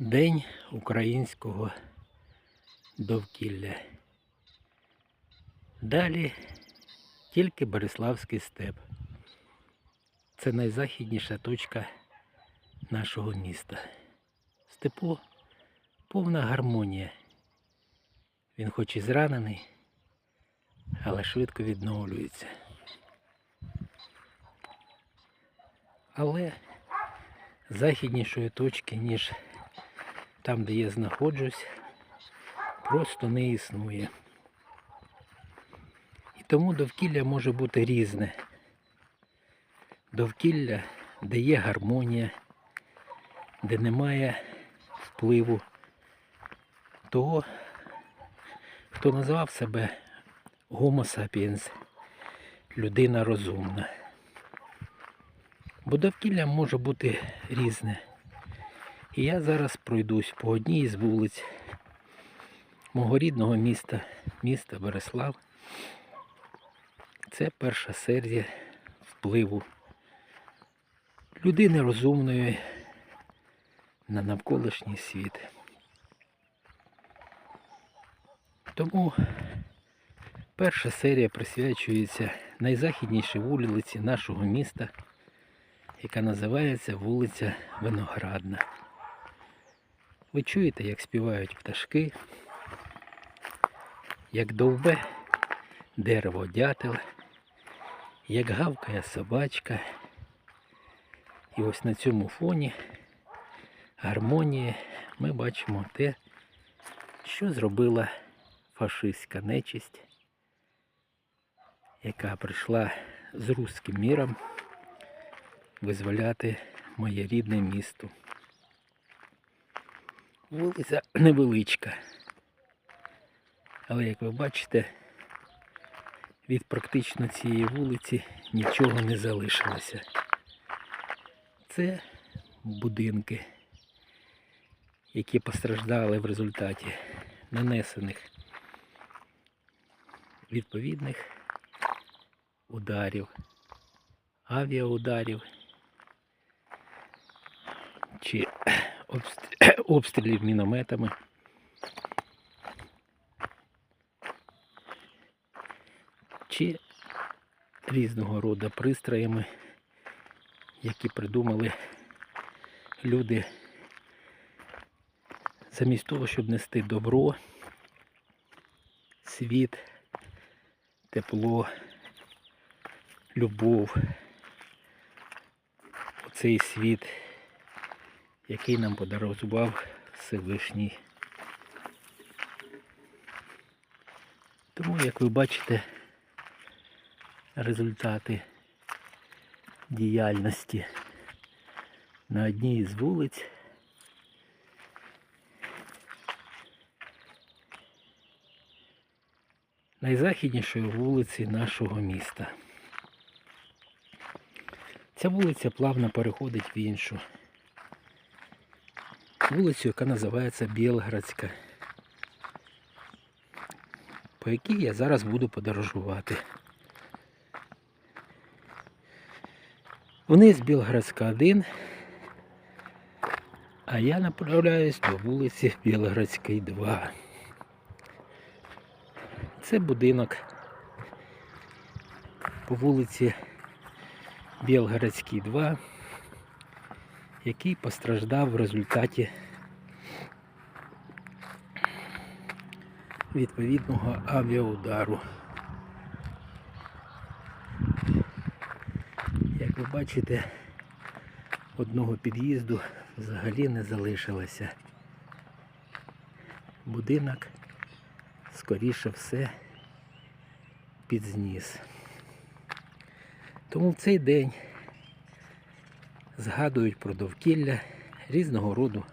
День українського довкілля. Далі тільки Бориславський степ. Це найзахідніша точка нашого міста. Степу повна гармонія. Він хоч і зранений, але швидко відновлюється. Але західнішої точки, ніж там, де я знаходжусь, просто не існує. І тому довкілля може бути різне. Довкілля, де є гармонія, де немає впливу того, хто назвав себе Homo sapiens, людина розумна. Бо довкілля може бути різне. І я зараз пройдусь по одній із вулиць мого рідного міста, міста Береслав. Це перша серія впливу людини розумної на навколишній світ. Тому перша серія присвячується найзахіднішій вулиці нашого міста, яка називається вулиця Виноградна. Ви чуєте, як співають пташки, як довбе дерево дятел, як гавкає собачка. І ось на цьому фоні гармонії ми бачимо те, що зробила фашистська нечисть, яка прийшла з руським міром визволяти моє рідне місто. Вулиця невеличка. Але як ви бачите, від практично цієї вулиці нічого не залишилося. Це будинки, які постраждали в результаті нанесених відповідних ударів, авіаударів чи обстрілів мінометами. Чи різного роду пристроями, які придумали люди замість того, щоб нести добро, світ, тепло, любов, оцей світ, який нам подарував Всевишній. Тому, як ви бачите, результати діяльності на одній із вулиць. Найзахіднішої вулиці нашого міста. Ця вулиця плавно переходить в іншу. Вулицю, яка називається Білградська, по якій я зараз буду подорожувати. Вниз Білградська 1, а я направляюсь до вулиці Білградської 2. Це будинок по вулиці Білградській 2, який постраждав в результаті відповідного авіаудару. Як ви бачите, одного під'їзду взагалі не залишилося. Будинок, скоріше все, під зніс. Тому в цей день згадують про довкілля різного роду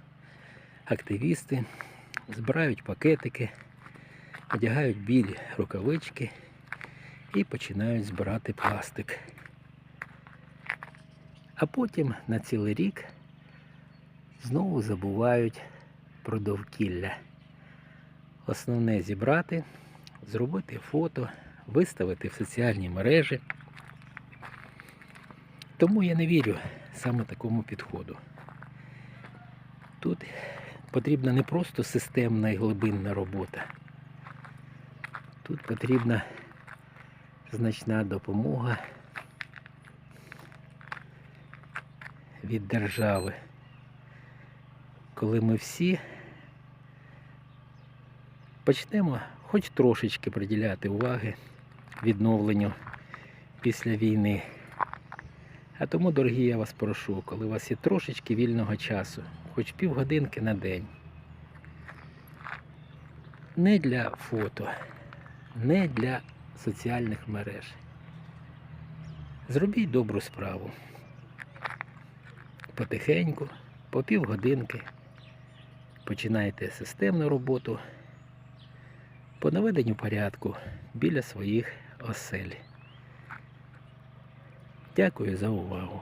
активісти, збирають пакетики, одягають білі рукавички і починають збирати пластик. А потім на цілий рік знову забувають про довкілля. Основне зібрати, зробити фото, виставити в соціальні мережі. Тому я не вірю саме такому підходу. Тут потрібна не просто системна і глибинна робота. Тут потрібна значна допомога від держави, коли ми всі почнемо хоч трошечки приділяти уваги відновленню після війни. А тому, дорогі, я вас прошу, коли у вас є трошечки вільного часу, хоч півгодинки на день, не для фото, не для соціальних мереж. Зробіть добру справу. Потихеньку, по півгодинки починайте системну роботу по наведенню порядку біля своїх осель. Дякую за увагу.